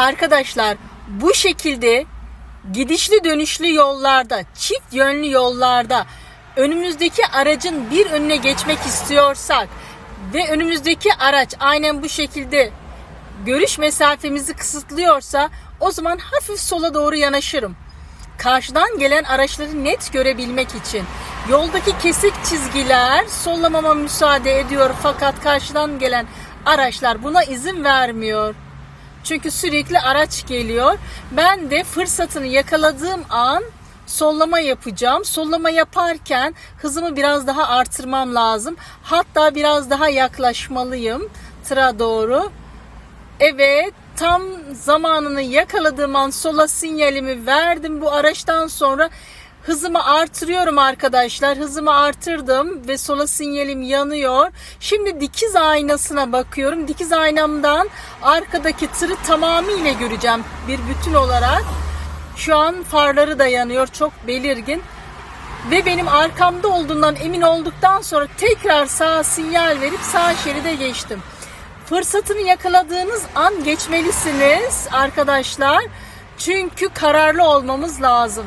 Arkadaşlar bu şekilde gidişli dönüşlü yollarda, çift yönlü yollarda önümüzdeki aracın bir önüne geçmek istiyorsak ve önümüzdeki araç aynen bu şekilde görüş mesafemizi kısıtlıyorsa o zaman hafif sola doğru yanaşırım. Karşıdan gelen araçları net görebilmek için. Yoldaki kesik çizgiler sollamama müsaade ediyor fakat karşıdan gelen araçlar buna izin vermiyor. Çünkü sürekli araç geliyor. Ben de fırsatını yakaladığım an sollama yapacağım. Sollama yaparken hızımı biraz daha artırmam lazım. Hatta biraz daha yaklaşmalıyım tıra doğru. Evet tam zamanını yakaladığım an sola sinyalimi verdim bu araçtan sonra hızımı artırıyorum arkadaşlar. Hızımı artırdım ve sola sinyalim yanıyor. Şimdi dikiz aynasına bakıyorum. Dikiz aynamdan arkadaki tırı tamamıyla göreceğim. Bir bütün olarak. Şu an farları da yanıyor. Çok belirgin. Ve benim arkamda olduğundan emin olduktan sonra tekrar sağ sinyal verip sağ şeride geçtim. Fırsatını yakaladığınız an geçmelisiniz arkadaşlar. Çünkü kararlı olmamız lazım.